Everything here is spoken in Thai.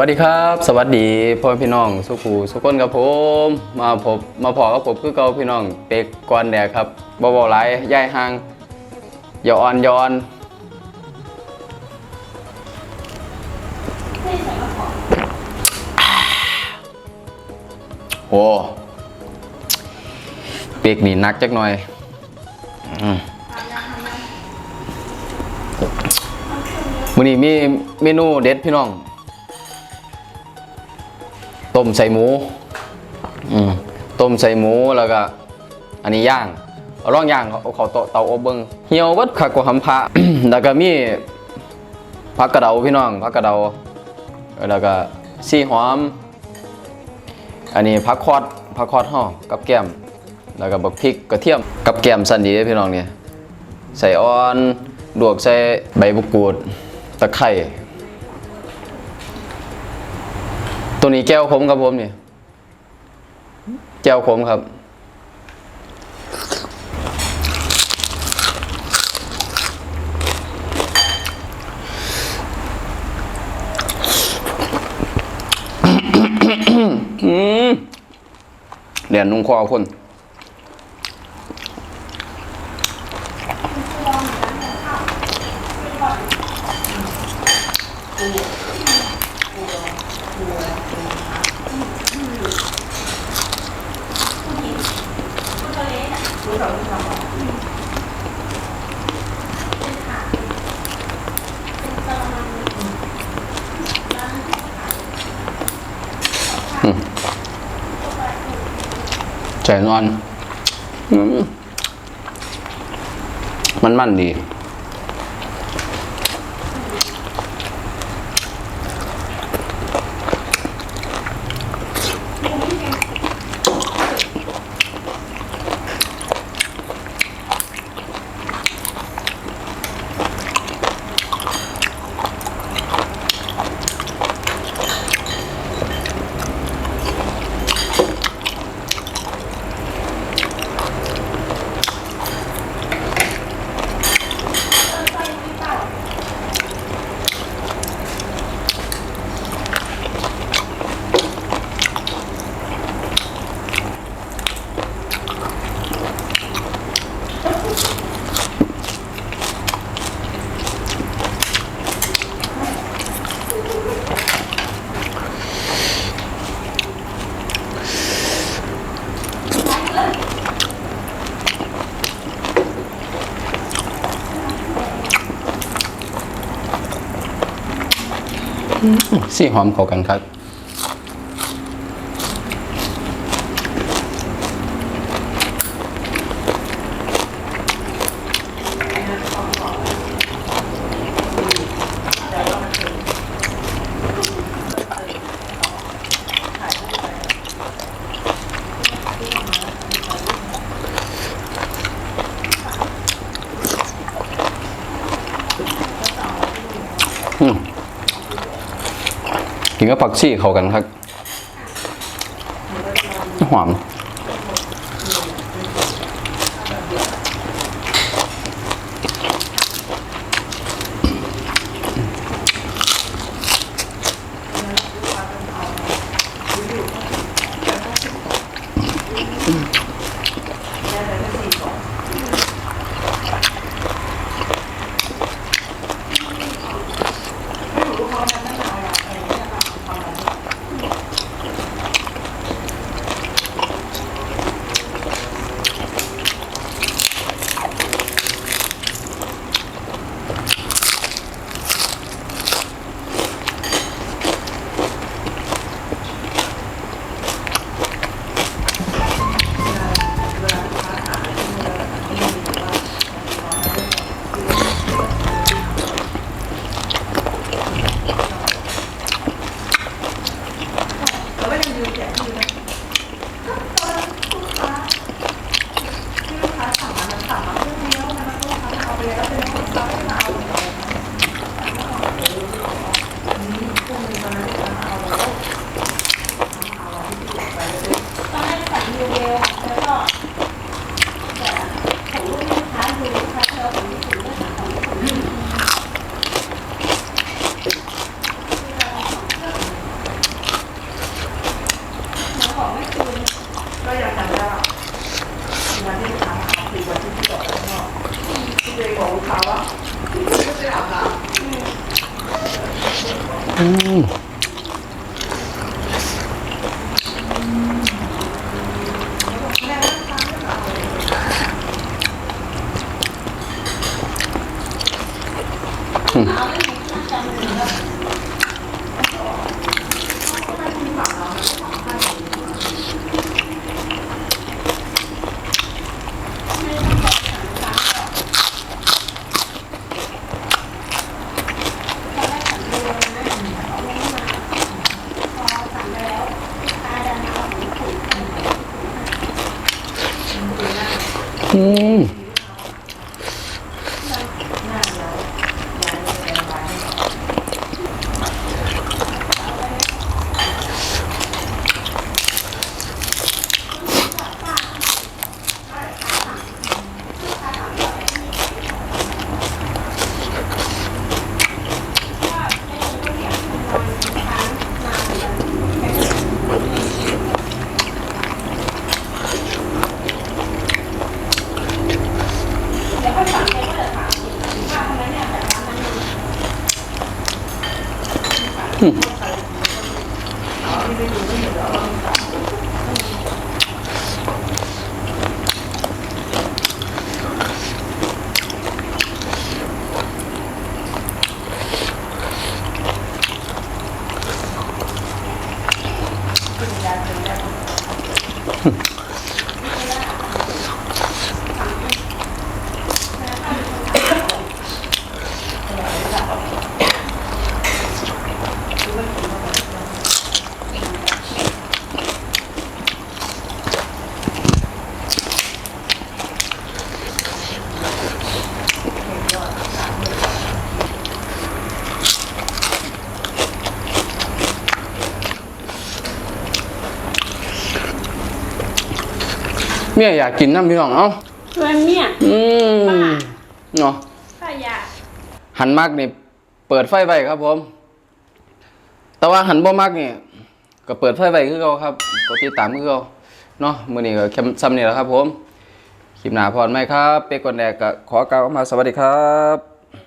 วัสดีครับ สวัสดีพ่อพี่น้องสุขูสุขคนกับผม มาพบมาพอกับผมคือเก่าพี่น้องเป็กกวนแดกครับบ่บ่หลายย่ายห่างอย่าอ่อนย้อนโอ้เป็กนี่นักจักหน่อยอืมมื้อนี้มีเมนูเด็ดพี่น้อง ต้มใส่หมูอืมต้มใส่หมูแล้วก็อันนี้ย่างร่องย่างเขาเตาเตาอบเบิงเหี่ยววัดขักกว่าหำพระแล้วก็มีผักกระเดาพี่น้องผักกระเดาแล้วก็ซี่หอม อันนี้ผักคอดผักคอดห่อกับแก้ม แล้วก็บักพริกกระเทียมกับแก้มสันดีเด้อพี่น้องเนี่ยใส่อ่อนดวกใส่ใบบุกรูดตะไคร้ ตัวนี้แก้วขมครับผมเนี่ยแก้วขมครับ เดี๋ยวนุ่งคอคน ใจนอนมมันมันดี สีหอมเข้ากันครับ กินกับผักชีเข้ากันครับหอม Ah. อืม 음. เมียอยากกินน้ำพี่น้องเอ้าชวนเนี่ยอืมเนาะถ้าอยากหันมากนี่เปิดไฟไว้ครับผม แต่ว่าหันบ่มากนี่ก็เปิดไฟไว้คือเก่าครับกดติดตามคือเก่าเนาะมื้อนี้ก็แค่ซ้ำนี่แหละครับผมคลิปหน้าพรไหมครับ เป๊กก่อนแดกก็ขอกล่าวคำว่าสวัสดีครับ